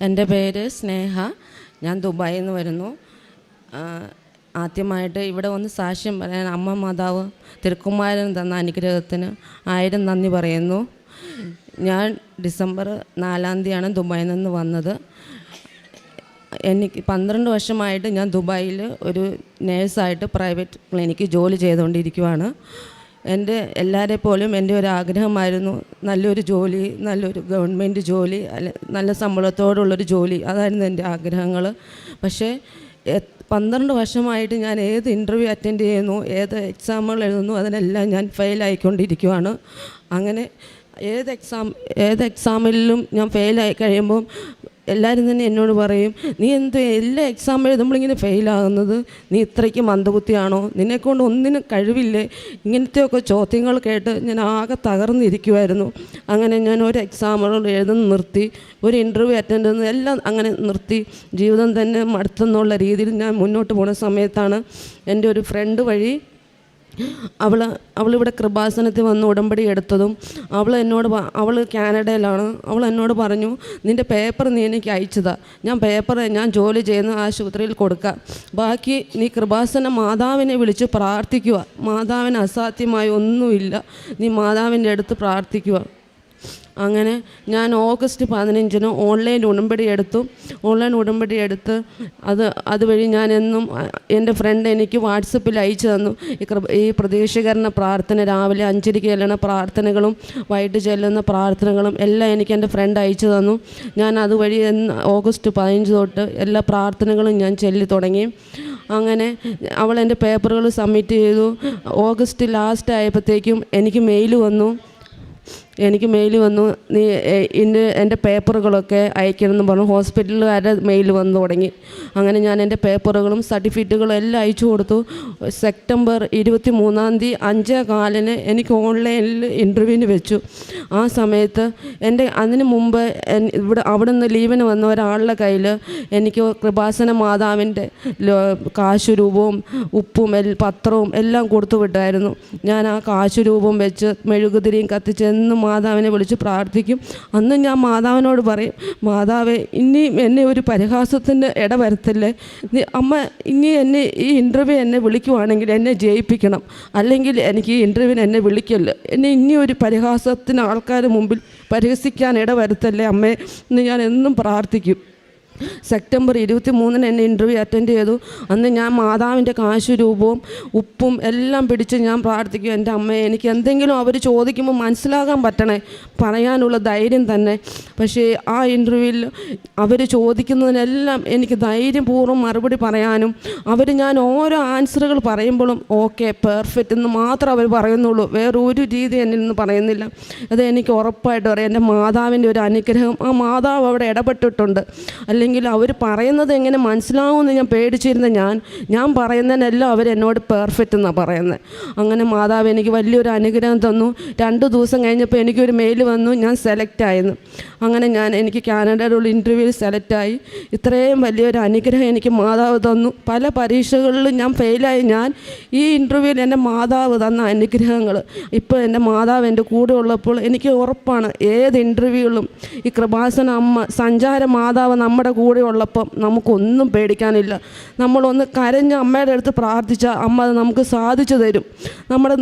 എന്റെ പേര് സ്നേഹ. ഞാൻ ദുബായിൽ നിന്ന് വരുന്നു. ആദ്യമായിട്ട് ഇവിടെ വന്ന് സാക്ഷ്യം പറയാൻ അമ്മ മാതാവ് തിരുക്കുമാരൻ തന്ന അനുഗ്രഹത്തിന് ആയിരം നന്ദി പറയുന്നു. ഞാൻ ഡിസംബർ നാലാം തീയതിയാണ് ദുബായിൽ നിന്ന് വന്നത്. എനിക്ക് പന്ത്രണ്ട് വർഷമായിട്ട് ഞാൻ ദുബായിൽ ഒരു നേഴ്സായിട്ട് പ്രൈവറ്റ് ക്ലിനിക്കിൽ ജോലി ചെയ്തുകൊണ്ടിരിക്കുവാണ്. എന്റെ എല്ലാവരെ പോലും എന്റെ ഒരു ആഗ്രഹമായിരുന്നു നല്ലൊരു ജോലി നല്ലൊരു ഗവൺമെന്റ് ജോലി അല്ല നല്ല ശമ്പളത്തോടുള്ളൊരു ജോലി. അതായിരുന്നു എന്റെ ആഗ്രഹങ്ങൾ. പക്ഷേ പന്ത്രണ്ട് വർഷമായിട്ട് ഞാൻ ഏത് ഇന്റർവ്യൂ അറ്റൻഡ് ചെയ്യുന്നു ഏത് എക്സാമുകൾ എഴുതുന്നു അതിനെല്ലാം ഞാൻ ഫെയിലായിക്കൊണ്ടിരിക്കുവാണ് അങ്ങനെ ഏത് എക്സാം ഏത് എക്സാമിലും ഞാൻ ഫെയിലായി കഴിയുമ്പം എല്ലാവരും തന്നെ എന്നോട് പറയും നീ എന്ത് എല്ലാ എക്സാം എഴുതുമ്പോൾ ഇങ്ങനെ ഫെയിലാകുന്നത് നീ ഇത്രയ്ക്ക് മന്ദബുദ്ധിയാണോ? നിന്നെക്കൊണ്ട് ഒന്നിനും കഴിവില്ലേ? ഇങ്ങനത്തെയൊക്കെ ചോദ്യങ്ങൾ കേട്ട് ഞാൻ ആകെ തകർന്നിരിക്കുമായിരുന്നു അങ്ങനെ ഞാൻ ഒരു എക്സാമുകൾ എഴുതുന്ന നിർത്തി ഒരു ഇന്റർവ്യൂ അറ്റൻഡ് ചെയ്യുന്നത് എല്ലാം അങ്ങനെ നിർത്തി. ജീവിതം തന്നെ മടുത്തെന്നുള്ള രീതിയിൽ ഞാൻ മുന്നോട്ട് പോണ സമയത്താണ് എന്റെ ഒരു ഫ്രണ്ട് വഴി അവൾ അവളിവിടെ കൃപാസനത്തിൽ വന്ന് ഉടമ്പടി എടുത്തതും അവൾ എന്നോട് അവൾ കാനഡയിലാണ്. അവൾ എന്നോട് പറഞ്ഞു നിന്റെ പേപ്പർ നീ എനിക്ക് അയച്ചതാ. ഞാൻ പേപ്പർ ഞാൻ ജോലി ചെയ്യുന്ന ആശുപത്രിയിൽ കൊടുക്കാം. ബാക്കി നീ കൃപാസന മാതാവിനെ വിളിച്ച് പ്രാർത്ഥിക്കുക. മാതാവിന് അസാധ്യമായി ഒന്നുമില്ല. നീ മാതാവിന്റെ അടുത്ത് പ്രാർത്ഥിക്കുക. അങ്ങനെ ഞാൻ ഓഗസ്റ്റ് പതിനഞ്ചിന് ഓൺലൈൻ ഉടമ്പടി എടുത്തു. ഓൺലൈൻ ഉടമ്പടി എടുത്ത് അത് അതുവഴി ഞാൻ എന്നും എന്റെ ഫ്രണ്ട് എനിക്ക് വാട്സപ്പിൽ അയച്ചു തന്നു. ഈ ഈ പ്രതീക്ഷീകരണ പ്രാർത്ഥന രാവിലെ അഞ്ചരയ്ക്ക് ചെല്ലുന്ന പ്രാർത്ഥനകളും വൈകിട്ട് ചെല്ലുന്ന പ്രാർത്ഥനകളും എല്ലാം എനിക്ക് എന്റെ ഫ്രണ്ട് അയച്ചു തന്നു. ഞാൻ അതുവഴി ഓഗസ്റ്റ് പതിനഞ്ച് തൊട്ട് എല്ലാ പ്രാർത്ഥനകളും ഞാൻ ചെല്ലി തുടങ്ങി. അങ്ങനെ അവൾ എന്റെ പേപ്പറുകൾ സബ്മിറ്റ് ചെയ്തു. ഓഗസ്റ്റ് ലാസ്റ്റ് ആയപ്പോഴത്തേക്കും എനിക്ക് മെയിൽ വന്നു. എനിക്ക് മെയിൽ വന്നു. നീ എന്റെ എന്റെ പേപ്പറുകളൊക്കെ അയക്കണമെന്ന് പറഞ്ഞു. ഹോസ്പിറ്റലുകാരുടെ മെയിൽ വന്നു തുടങ്ങി. അങ്ങനെ ഞാൻ എന്റെ പേപ്പറുകളും സർട്ടിഫിക്കറ്റുകളും എല്ലാം അയച്ചു കൊടുത്തു. സെപ്റ്റംബർ ഇരുപത്തി മൂന്നാം തീയതി അഞ്ചേ കാലിന് എനിക്ക് ഓൺലൈനിൽ ഇന്റർവ്യൂവിന് വെച്ചു. ആ സമയത്ത് എന്റെ അതിന് മുമ്പ് ഇവിടെ അവിടെ നിന്ന് ലീവിന് വന്ന ഒരാളുടെ കയ്യിൽ എനിക്ക് കൃപാസന മാതാവിന്റെ കാശുരൂപവും ഉപ്പും എൽ പത്രവും എല്ലാം കൊടുത്തു വിട്ടായിരുന്നു. ഞാൻ ആ കാശുരൂപം വെച്ച് മെഴുകുതിരിയും കത്തിച്ച് എന്നും മാതാവിനെ വിളിച്ച് പ്രാർത്ഥിക്കും. അന്ന് ഞാൻ മാതാവിനോട് പറയും മാതാവേ ഇനിയും എന്നെ ഒരു പരിഹാസത്തിന് ഇട വരത്തില്ലേ? അമ്മ ഇനി എന്നെ ഈ ഇന്റർവ്യൂ എന്നെ വിളിക്കുവാണെങ്കിൽ എന്നെ ജയിപ്പിക്കണം. അല്ലെങ്കിൽ എനിക്ക് ഈ ഇന്റർവ്യൂവിന് എന്നെ വിളിക്കല്ല? എന്നെ ഇനി ഒരു പരിഹാസത്തിന് ആൾക്കാർ മുമ്പിൽ പരിഹസിക്കാൻ ഇട വരത്തല്ലേ? അമ്മേ എന്ന് ഞാൻ എന്നും പ്രാർത്ഥിക്കും. സെപ്റ്റംബർ ഇരുപത്തി മൂന്നിന് എന്നെ ഇന്റർവ്യൂ അറ്റൻഡ് ചെയ്തു. അന്ന് ഞാൻ മാതാവിന്റെ കാശു രൂപവും ഉപ്പും എല്ലാം പിടിച്ച് ഞാൻ പ്രാർത്ഥിക്കും. എന്റെ അമ്മയെ എനിക്ക് എന്തെങ്കിലും അവർ ചോദിക്കുമ്പോൾ മനസ്സിലാകാൻ പറ്റണേ പറയാനുള്ള ധൈര്യം തന്നെ. പക്ഷേ ആ ഇന്റർവ്യൂവിൽ അവർ ചോദിക്കുന്നതിനെല്ലാം എനിക്ക് ധൈര്യപൂർവം മറുപടി പറയാനും അവർ ഞാൻ ഓരോ ആൻസറുകൾ പറയുമ്പോഴും ഓക്കെ പെർഫെക്റ്റ് എന്ന് മാത്രം അവർ പറയുന്നുള്ളൂ. വേറൊരു രീതി എന്നിൽ നിന്ന് പറയുന്നില്ല. അത് എനിക്ക് ഉറപ്പായിട്ട് പറയാം എന്റെ മാതാവിന്റെ ഒരു അനുഗ്രഹം ആ മാതാവ് അവിടെ ഇടപെട്ടിട്ടുണ്ട്. അല്ലെങ്കിൽ അവർ പറയുന്നത് എങ്ങനെ മനസ്സിലാവുമെന്ന് ഞാൻ പേടിച്ചിരുന്ന ഞാൻ ഞാൻ പറയുന്നതിനെല്ലാം അവരെന്നോട് പെർഫെക്റ്റ് എന്നാണ് പറയുന്നത് അങ്ങനെ മാതാവ് എനിക്ക് വലിയൊരു അനുഗ്രഹം തന്നു. രണ്ട് ദിവസം കഴിഞ്ഞപ്പോൾ എനിക്കൊരു മെയിൽ വന്നു ഞാൻ സെലക്ട് ആയെന്ന്. അങ്ങനെ ഞാൻ എനിക്ക് കാനഡയിലുള്ള ഇന്റർവ്യൂവിൽ സെലക്റ്റായി ഇത്രയും വലിയൊരു അനുഗ്രഹം എനിക്ക് മാതാവ് തന്നു. പല പരീക്ഷകളിലും ഞാൻ ഫെയിലായി ഞാൻ ഈ ഇന്റർവ്യൂവിൽ എന്റെ മാതാവ് തന്ന അനുഗ്രഹങ്ങൾ. ഇപ്പോൾ എന്റെ മാതാവ് എന്റെ കൂടെ ഉള്ളപ്പോൾ എനിക്ക് ഉറപ്പാണ് ഏത് ഇന്റർവ്യൂകളും ഈ കൃപാസന അമ്മ സഞ്ചാര മാതാവ് നമ്മുടെ കൂടെ ഉള്ളപ്പം നമുക്കൊന്നും പേടിക്കാനില്ല. നമ്മളൊന്ന് കരഞ്ഞ് അമ്മയുടെ അടുത്ത് പ്രാർത്ഥിച്ചാൽ അമ്മ അത് നമുക്ക് സാധിച്ചു തരും. നമ്മുടെ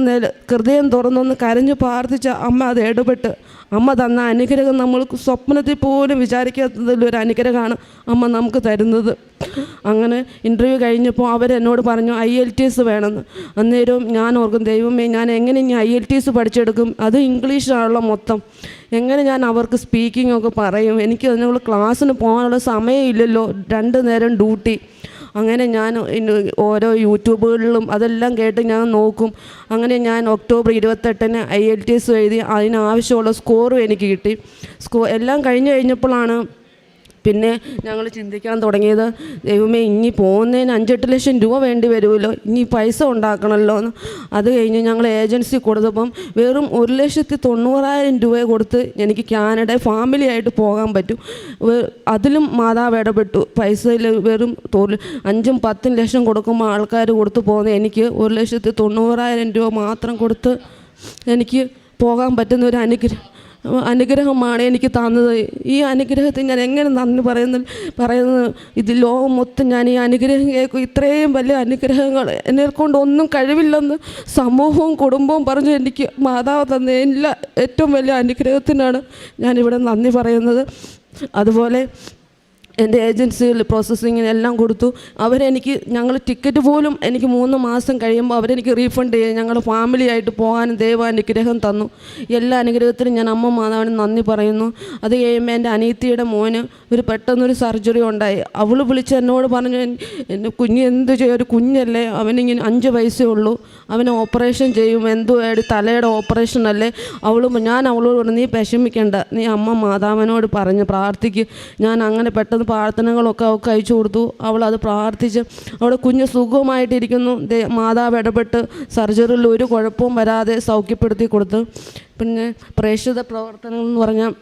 ഹൃദയം തുറന്നൊന്ന് കരഞ്ഞ് പ്രാർത്ഥിച്ചാൽ അമ്മ അത് ഇടപെട്ട് അമ്മ തന്ന അനുഗ്രഹം നമ്മൾ സ്വപ്നത്തിൽ പോലും വിചാരിക്കാത്തതിലൊരു അനുഗ്രഹമാണ് അമ്മ നമുക്ക് തരുന്നത്. അങ്ങനെ ഇന്റർവ്യൂ കഴിഞ്ഞപ്പോൾ അവരെന്നോട് പറഞ്ഞു ഐ എൽ ടി എസ് വേണമെന്ന്. അന്നേരവും ഞാൻ ഓർക്കും ദൈവമേ ഞാൻ എങ്ങനെ ഇനി ഐ എൽ ടി എസ് പഠിച്ചെടുക്കും? അത് ഇംഗ്ലീഷാണല്ലോ മൊത്തം. എങ്ങനെ ഞാൻ അവർക്ക് സ്പീക്കിംഗ് ഒക്കെ പറയും? എനിക്ക് അതിനുള്ള ക്ലാസ്സിന് പോകാനുള്ള സമയമില്ലല്ലോ. രണ്ട് നേരം ഡ്യൂട്ടി അങ്ങനെ ഞാൻ ഓരോ യൂട്യൂബുകളിലും അതെല്ലാം കേട്ട് ഞാൻ നോക്കും. അങ്ങനെ ഞാൻ ഒക്ടോബർ ഇരുപത്തെട്ടിന് ഐ എൽ ടി എസ് എഴുതി അതിനാവശ്യമുള്ള സ്കോറും എനിക്ക് കിട്ടി. സ്കോ എല്ലാം കഴിഞ്ഞ് കഴിഞ്ഞപ്പോഴാണ് പിന്നെ ഞങ്ങൾ ചിന്തിക്കാൻ തുടങ്ങിയത് ദൈവമേ ഇനി പോകുന്നതിന് അഞ്ചെട്ട് ലക്ഷം രൂപ വേണ്ടി വരുമല്ലോ ഇനി പൈസ ഉണ്ടാക്കണമല്ലോ എന്ന്. അത് കഴിഞ്ഞ് ഞങ്ങൾ ഏജൻസി കൊടുത്തപ്പം വെറും ഒരു ലക്ഷത്തി തൊണ്ണൂറായിരം രൂപ കൊടുത്ത് എനിക്ക് കാനഡ ഫാമിലി ആയിട്ട് പോകാൻ പറ്റും. അതിലും മാതാവ് ഇടപെട്ടു. പൈസയിൽ വെറും തൊഴിൽ അഞ്ചും പത്തും ലക്ഷം കൊടുക്കുമ്പോൾ ആൾക്കാർ കൊടുത്തു പോകുന്ന എനിക്ക് ഒരു ലക്ഷത്തി തൊണ്ണൂറായിരം രൂപ മാത്രം കൊടുത്ത് എനിക്ക് പോകാൻ പറ്റുന്ന ഒരു അനുഗ്രഹം. അനുഗ്രഹമാണ് എനിക്ക് തന്നത്. ഈ അനുഗ്രഹത്തിന് ഞാൻ എങ്ങനെ നന്ദി പറയുന്നു പറയുന്നത് ഇത് ലോകം മൊത്തം ഞാൻ ഈ അനുഗ്രഹം കേൾക്കും ഇത്രയും വലിയ അനുഗ്രഹങ്ങൾ എന്നെ കൊണ്ട് ഒന്നും കഴിവില്ലെന്ന് സമൂഹവും കുടുംബവും പറഞ്ഞു എനിക്ക് മാതാവ് തന്ന എല്ലാ ഏറ്റവും വലിയ അനുഗ്രഹത്തിനാണ് ഞാനിവിടെ നന്ദി പറയുന്നത്. അതുപോലെ എന്റെ ഏജൻസിയിൽ പ്രോസസ്സിങ്ങിന് എല്ലാം കൊടുത്തു. അവരെനിക്ക് ഞങ്ങൾ ടിക്കറ്റ് പോലും എനിക്ക് മൂന്ന് മാസം കഴിയുമ്പോൾ അവരെനിക്ക് റീഫണ്ട് ചെയ്യാൻ ഞങ്ങൾ ഫാമിലി ആയിട്ട് പോകാനും ദൈവ അനുഗ്രഹം തന്നു. എല്ലാ അനുഗ്രഹത്തിനും ഞാൻ അമ്മ മാതാവിന് നന്ദി പറയുന്നു. അത് കഴിയുമ്പോൾ എന്റെ അനീത്തിയുടെ മോന് ഒരു പെട്ടെന്നൊരു സർജറി ഉണ്ടായി. അവൾ വിളിച്ച് എന്നോട് പറഞ്ഞു "എൻ- എന്റെ കുഞ്ഞ് എന്ത് ചെയ്യും? ഒരു കുഞ്ഞല്ലേ? അവനിങ്ങനെ അഞ്ച് വയസ്സേ ഉള്ളൂ. അവന് ഓപ്പറേഷൻ ചെയ്യും. എന്തോ ആയിട്ട് തലയുടെ ഓപ്പറേഷൻ അല്ലേ? അവൾ ഞാൻ അവളോട് പറഞ്ഞു നീ വിഷമിക്കേണ്ട. നീ അമ്മ മാതാവിനോട് പറഞ്ഞ് പ്രാർത്ഥിക്കും. ഞാൻ അങ്ങനെ പെട്ടെന്ന് പ്രാർത്ഥനകളൊക്കെ അവൾക്ക് അയച്ചു കൊടുത്തു. അവൾ അത് പ്രാർത്ഥിച്ച് അവിടെ കുഞ്ഞ് സുഖമായിട്ടിരിക്കുന്നു മാതാവ് ഇടപെട്ട് സർജറിയിൽ ഒരു കുഴപ്പവും വരാതെ സൗഖ്യപ്പെടുത്തി കൊടുത്തു. പിന്നെ പ്രേക്ഷിത പ്രവർത്തനങ്ങൾ എന്ന് പറഞ്ഞാൽ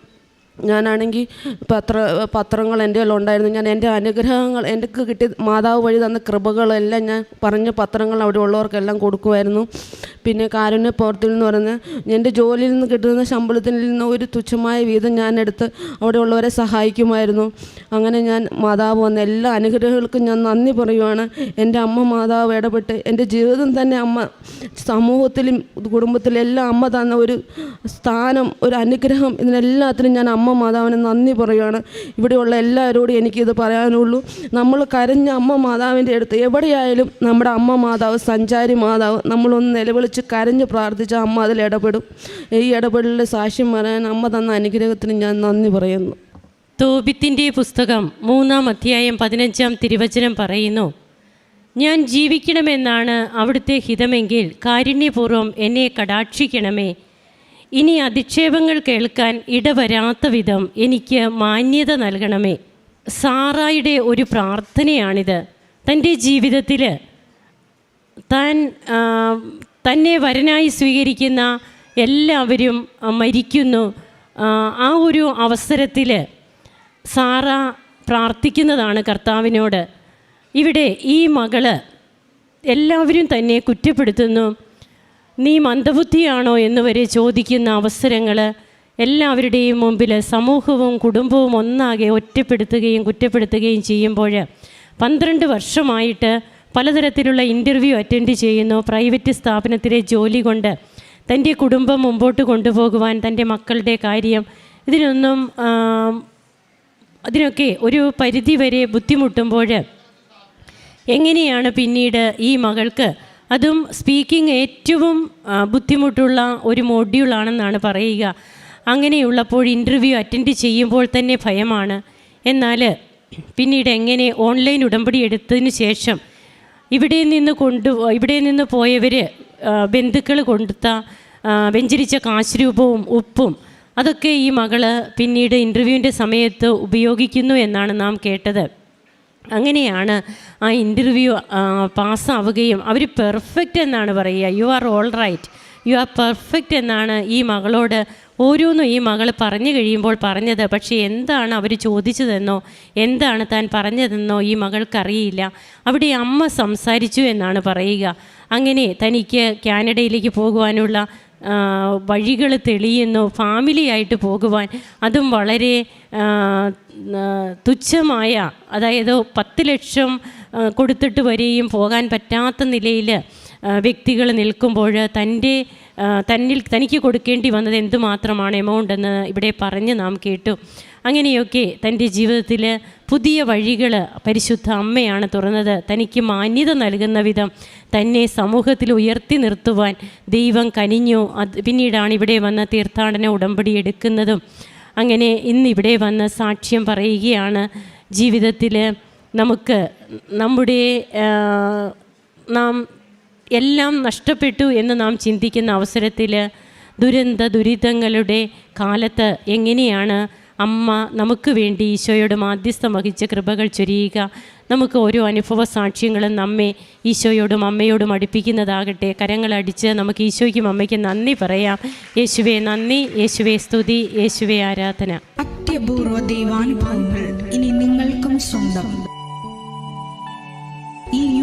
ഞാനാണെങ്കിൽ പത്ര പത്രങ്ങൾ എന്റെ ഉണ്ടായിരുന്നു. ഞാൻ എന്റെ അനുഗ്രഹങ്ങൾ എനിക്ക് കിട്ടിയ മാതാവ് വഴി തന്ന കൃപകളെല്ലാം ഞാൻ പറഞ്ഞ പത്രങ്ങൾ അവിടെ ഉള്ളവർക്കെല്ലാം കൊടുക്കുമായിരുന്നു. പിന്നെ കാരുണ്യ പ്രവർത്തിൽ എന്ന് പറയുന്നത് എന്റെ ജോലിയിൽ നിന്ന് കിട്ടുന്ന ശമ്പളത്തിൽ നിന്ന് ഒരു തുച്ഛമായ വീതം ഞാൻ എടുത്ത് അവിടെ ഉള്ളവരെ സഹായിക്കുമായിരുന്നു. അങ്ങനെ ഞാൻ മാതാവ് വന്ന എല്ലാ അനുഗ്രഹങ്ങൾക്കും ഞാൻ നന്ദി പറയുവാണ്. എന്റെ അമ്മ മാതാവ് ഇടപെട്ട് എന്റെ ജീവിതം തന്നെ അമ്മ സമൂഹത്തിലും കുടുംബത്തിലും എല്ലാം അമ്മ തന്ന ഒരു സ്ഥാനം ഒരു അനുഗ്രഹം ഇതിനെല്ലാത്തിനും ഞാൻ അമ്മ മാതാവിന് നന്ദി പറയുകയാണ് ഇവിടെയുള്ള എല്ലാവരോടും എനിക്കിത് പറയാനുള്ളൂ. നമ്മൾ കരഞ്ഞ അമ്മ മാതാവിന്റെ അടുത്ത് എവിടെയായാലും നമ്മുടെ അമ്മ മാതാവ് സഞ്ചാരി മാതാവ് നമ്മളൊന്ന് നിലവിളിച്ച് കരഞ്ഞ് പ്രാർത്ഥിച്ച അമ്മ അതിൽ ഇടപെടും. ഈ ഇടപെടലിൽ സാക്ഷ്യം പറയാൻ അമ്മ തന്ന അനുഗ്രഹത്തിന് ഞാൻ നന്ദി പറയുന്നു. തോബിത്തിന്റെ പുസ്തകം മൂന്നാം അധ്യായം പതിനഞ്ചാം തിരുവചനം പറയുന്നു ഞാൻ ജീവിക്കണമെന്നാണ് അവിടുത്തെ ഹിതമെങ്കിൽ കാരുണ്യപൂർവം എന്നെ കടാക്ഷിക്കണമേ. ഇനി അധിക്ഷേപങ്ങൾ കേൾക്കാൻ ഇടവരാത്ത വിധം എനിക്ക് മാന്യത നൽകണമേ. സാറായുടെ ഒരു പ്രാർത്ഥനയാണിത്. തന്റെ ജീവിതത്തിൽ താൻ തന്നെ വരനായി സ്വീകരിക്കുന്ന എല്ലാവരും മരിക്കുന്നു. ആ ഒരു അവസരത്തിൽ സാറ പ്രാർത്ഥിക്കുന്നതാണ് കർത്താവിനോട്. ഇവിടെ ഈ മകൾ എല്ലാവരും തന്നെ കുറ്റപ്പെടുത്തുന്നു. നീ മന്ദബുദ്ധിയാണോ എന്ന് വരെ ചോദിക്കുന്ന അവസരങ്ങൾ എല്ലാവരുടെയും മുമ്പിൽ സമൂഹവും കുടുംബവും ഒന്നാകെ ഒറ്റപ്പെടുത്തുകയും കുറ്റപ്പെടുത്തുകയും ചെയ്യുമ്പോൾ പന്ത്രണ്ട് വർഷമായിട്ട് പലതരത്തിലുള്ള ഇന്റർവ്യൂ അറ്റൻഡ് ചെയ്യുന്നു. പ്രൈവറ്റ് സ്ഥാപനത്തിലെ ജോലി കൊണ്ട് തന്റെ കുടുംബം മുമ്പോട്ട് കൊണ്ടുപോകുവാൻ തന്റെ മക്കളുടെ കാര്യം ഇതിനൊന്നും അതിനൊക്കെ ഒരു പരിധി വരെ ബുദ്ധിമുട്ടുമ്പോൾ എങ്ങനെയാണ് പിന്നീട് ഈ മകൾക്ക് അതും സ്പീക്കിംഗ് ഏറ്റവും ബുദ്ധിമുട്ടുള്ള ഒരു മോഡ്യൂളാണെന്നാണ് പറയുക. അങ്ങനെയുള്ളപ്പോൾ ഇന്റർവ്യൂ അറ്റൻഡ് ചെയ്യുമ്പോൾ തന്നെ ഭയമാണ്. എന്നാൽ പിന്നീട് എങ്ങനെ ഓൺലൈൻ ഉടമ്പടി എടുത്തതിന് ശേഷം ഇവിടെ നിന്ന് കൊണ്ടു ഇവിടെ നിന്ന് പോയവർ ബന്ധുക്കൾ കൊടുത്ത വെഞ്ചരിച്ച കാശ് രൂപവും ഉപ്പും അതൊക്കെ ഈ മകൾ പിന്നീട് ഇന്റർവ്യൂവിന്റെ സമയത്ത് ഉപയോഗിക്കുന്നു എന്നാണ് നാം കേട്ടത്. അങ്ങനെയാണ് ആ ഇന്റർവ്യൂ പാസ്സാവുകയും അവർ പെർഫെക്റ്റ് എന്നാണ് പറയുക. You are all right you are perfect എന്നാണ് ഈ മകളോട് ഓരോന്നും ഈ മകൾ പറഞ്ഞു കഴിയുമ്പോൾ പറഞ്ഞത്. പക്ഷേ എന്താണ് അവർ ചോദിച്ചതെന്നോ എന്താണ് താൻ പറഞ്ഞതെന്നോ ഈ മകൾക്കറിയില്ല. അവിടെ അമ്മ സംസാരിച്ചു എന്നാണ് പറയുക. അങ്ങനെ തനിക്ക് കാനഡയിലേക്ക് പോകുവാനുള്ള വഴികൾ തെളിയുന്നു ഫാമിലിയായിട്ട് പോകുവാൻ. അതും വളരെ തുച്ഛമായ അതായത് പത്ത് ലക്ഷം കൊടുത്തിട്ട് വരെയും പോകാൻ പറ്റാത്ത നിലയിൽ വ്യക്തികൾ നിൽക്കുമ്പോൾ തന്റെ തന്നിൽ തനിക്ക് കൊടുക്കേണ്ടി വന്നത് എന്തുമാത്രമാണ് എമൗണ്ട് എന്ന് ഇവിടെ പറഞ്ഞ് നാം കേട്ടു. അങ്ങനെയൊക്കെ തന്റെ ജീവിതത്തിൽ പുതിയ വഴികൾ പരിശുദ്ധ അമ്മയാണ് തുറന്നത്. തനിക്ക് മാന്യത നൽകുന്ന വിധം തന്നെ സമൂഹത്തിൽ ഉയർത്തി നിർത്തുവാൻ ദൈവം കനിഞ്ഞു. അത് പിന്നീടാണ് ഇവിടെ വന്ന തീർത്ഥാടന ഉടമ്പടി എടുക്കുന്നതും. അങ്ങനെ ഇന്നിവിടെ വന്ന സാക്ഷ്യം പറയുകയാണ്. ജീവിതത്തിൽ നമുക്ക് നമ്മുടെ നാം എല്ലാം നഷ്ടപ്പെട്ടു എന്ന് നാം ചിന്തിക്കുന്ന അവസരത്തിൽ ദുരന്ത ദുരിതങ്ങളുടെ കാലത്ത് എങ്ങനെയാണ് അമ്മ നമുക്ക് വേണ്ടി ഈശോയോട് മാധ്യസ്ഥം വഹിച്ച കൃപകൾ ചൊരിയുക. നമുക്ക് ഓരോ അനുഭവ സാക്ഷ്യങ്ങളും നമ്മെ ഈശോയോടും അമ്മയോടും അടുപ്പിക്കുന്നതാകട്ടെ. കരങ്ങളടിച്ച് നമുക്ക് ഈശോയ്ക്കും അമ്മയ്ക്കും നന്ദി പറയാം. യേശുവെ നന്ദി. യേശുവെ സ്തുതി. യേശുവെ ആരാധന. അത്യപൂർവ ദൈവാനുഭവങ്ങൾ ഇനി നിങ്ങൾക്കും സ്വന്തം. ഈ